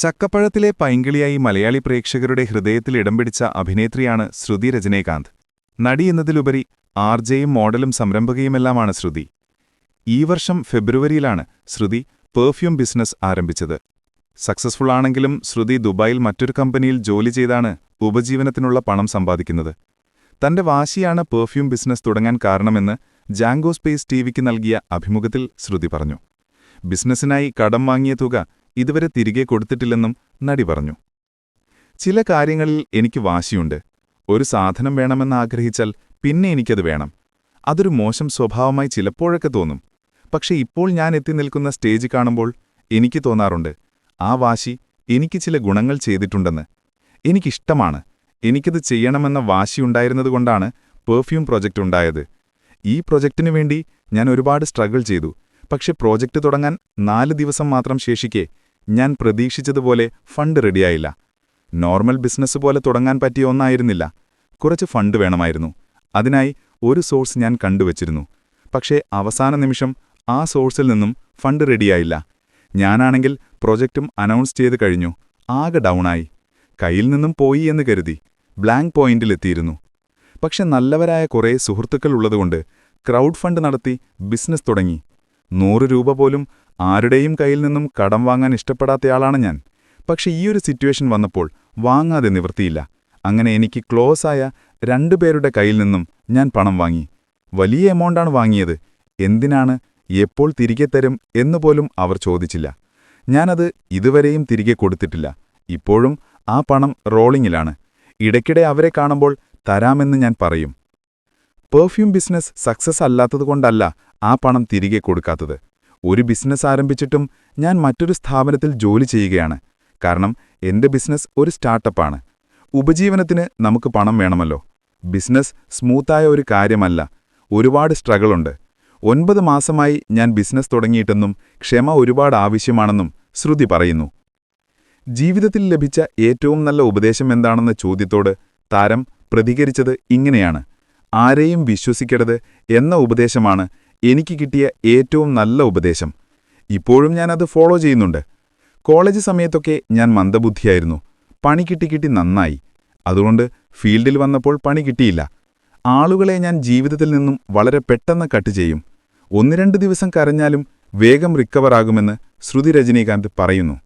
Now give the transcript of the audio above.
ചക്കപ്പഴത്തിലെ പൈങ്കിളിയായി മലയാളി പ്രേക്ഷകരുടെ ഹൃദയത്തിൽ ഇടം പിടിച്ച അഭിനേത്രിയാണ് ശ്രുതി രജനീകാന്ത്. നടി എന്നതിലുപരി ആർജയും മോഡലും സംരംഭകയുമെല്ലാമാണ് ശ്രുതി. ഈ വർഷം ഫെബ്രുവരിയിലാണ് ശ്രുതി പെർഫ്യൂം ബിസിനസ് ആരംഭിച്ചത്. സക്സസ്ഫുൾ ആണെങ്കിലും ശ്രുതി ദുബായിൽ മറ്റൊരു കമ്പനിയിൽ ജോലി ചെയ്താണ് ഉപജീവനത്തിനുള്ള പണം സമ്പാദിക്കുന്നത്. തന്റെ വാശിയാണ് പെർഫ്യൂം ബിസിനസ് തുടങ്ങാൻ കാരണമെന്ന് ജാങ്കോ സ്പേസ് ടിവിക്ക് നൽകിയ അഭിമുഖത്തിൽ ശ്രുതി പറഞ്ഞു. ബിസിനസ്സിനായി കടം വാങ്ങിയ തുക ഇതുവരെ തിരികെ കൊടുത്തിട്ടില്ലെന്നും നടി പറഞ്ഞു. ചില കാര്യങ്ങളിൽ എനിക്ക് വാശിയുണ്ട്. ഒരു സാധനം വേണമെന്ന് ആഗ്രഹിച്ചാൽ പിന്നെ എനിക്കത് വേണം. അതൊരു മോശം സ്വഭാവമായി ചിലപ്പോഴൊക്കെ തോന്നും. പക്ഷെ ഇപ്പോൾ ഞാൻ എത്തി നിൽക്കുന്ന സ്റ്റേജ് കാണുമ്പോൾ എനിക്ക് തോന്നാറുണ്ട് ആ വാശി എനിക്ക് ചില ഗുണങ്ങൾ ചെയ്തിട്ടുണ്ടെന്ന്. എനിക്കിഷ്ടമാണ്. എനിക്കത് ചെയ്യണമെന്ന വാശിയുണ്ടായിരുന്നതുകൊണ്ടാണ് പെർഫ്യൂം പ്രൊജക്റ്റ് ഉണ്ടായത്. ഈ പ്രൊജക്റ്റിനു വേണ്ടി ഞാൻ ഒരുപാട് സ്ട്രഗിൾ ചെയ്തു. പക്ഷെ പ്രോജക്റ്റ് തുടങ്ങാൻ നാല് ദിവസം മാത്രം ശേഷിക്കെ ഞാൻ പ്രതീക്ഷിച്ചതുപോലെ ഫണ്ട് റെഡിയായില്ല. നോർമൽ ബിസിനസ് പോലെ തുടങ്ങാൻ പറ്റിയ ഒന്നായിരുന്നില്ല. കുറച്ച് ഫണ്ട് വേണമായിരുന്നു. അതിനായി ഒരു സോഴ്സ് ഞാൻ കണ്ടുവച്ചിരുന്നു. പക്ഷേ അവസാന നിമിഷം ആ സോഴ്സിൽ നിന്നും ഫണ്ട് റെഡിയായില്ല. ഞാനാണെങ്കിൽ പ്രൊജക്റ്റും അനൗൺസ് ചെയ്ത് കഴിഞ്ഞു. ആകെ ഡൗണായി. കയ്യിൽ നിന്നും പോയി എന്ന് കരുതി. ബ്ലാങ്ക് പോയിന്റിലെത്തിയിരുന്നു പക്ഷെ നല്ലവരായ കുറേ സുഹൃത്തുക്കൾ ഉള്ളതുകൊണ്ട് ക്രൗഡ് ഫണ്ട് നടത്തി ബിസിനസ് തുടങ്ങി. നൂറ് രൂപ പോലും ആരുടെയും കയ്യിൽ നിന്നും കടം വാങ്ങാൻ ഇഷ്ടപ്പെടാത്തയാളാണ് ഞാൻ. പക്ഷെ ഒരു സിറ്റുവേഷൻ വന്നപ്പോൾ വാങ്ങാതെ നിവൃത്തിയില്ല. അങ്ങനെ എനിക്ക് ക്ലോസ് ആയ രണ്ടുപേരുടെ കയ്യിൽ നിന്നും ഞാൻ പണം വാങ്ങി. വലിയ എമൗണ്ടാണ് വാങ്ങിയത്. എന്തിനാണ് എപ്പോൾ തിരികെ തരും എന്നുപോലും അവർ ചോദിച്ചില്ല. ഞാനത് ഇതുവരെയും തിരികെ കൊടുത്തിട്ടില്ല. ഇപ്പോഴും ആ പണം റോളിങ്ങിലാണ്. ഇടയ്ക്കിടെ അവരെ കാണുമ്പോൾ തരാമെന്ന് ഞാൻ പറയും. പെർഫ്യൂം ബിസിനസ് സക്സസ് അല്ലാത്തതുകൊണ്ടല്ല ആ പണം തിരികെ കൊടുക്കാത്തത്. ഒരു ബിസിനസ് ആരംഭിച്ചിട്ടും ഞാൻ മറ്റൊരു സ്ഥാപനത്തിൽ ജോലി ചെയ്യുകയാണ്. കാരണം എന്റെ ബിസിനസ് ഒരു സ്റ്റാർട്ടപ്പാണ്. ഉപജീവനത്തിന് നമുക്ക് പണം വേണമല്ലോ. ബിസിനസ് സ്മൂത്തായ ഒരു കാര്യമല്ല. ഒരുപാട് സ്ട്രഗിളുണ്ട്. ഒൻപത് മാസമായി ഞാൻ ബിസിനസ് തുടങ്ങിയിട്ടെന്നും ക്ഷമ ഒരുപാട് ആവശ്യമാണെന്നും ശ്രുതി പറയുന്നു. ജീവിതത്തിൽ ലഭിച്ച ഏറ്റവും നല്ല ഉപദേശം എന്താണെന്ന ചോദ്യത്തോട് താരം പ്രതികരിച്ചത് ഇങ്ങനെയാണ്. ആരെയും വിശ്വസിക്കരുത് എന്ന ഉപദേശമാണ് എനിക്ക് കിട്ടിയ ഏറ്റവും നല്ല ഉപദേശം. ഇപ്പോഴും ഞാനത് ഫോളോ ചെയ്യുന്നുണ്ട്. കോളേജ് സമയത്തൊക്കെ ഞാൻ മന്ദബുദ്ധിയായിരുന്നു. പണി കിട്ടി കിട്ടി നന്നായി. അതുകൊണ്ട് ഫീൽഡിൽ വന്നപ്പോൾ പണി കിട്ടിയില്ല. ആളുകളെ ഞാൻ ജീവിതത്തിൽ നിന്നും വളരെ പെട്ടെന്ന് കട്ട് ചെയ്യും. ഒന്ന് രണ്ട് ദിവസം കരഞ്ഞാലും വേഗം റിക്കവറാകുമെന്ന് ശ്രുതി രജനീകാന്ത് പറയുന്നു.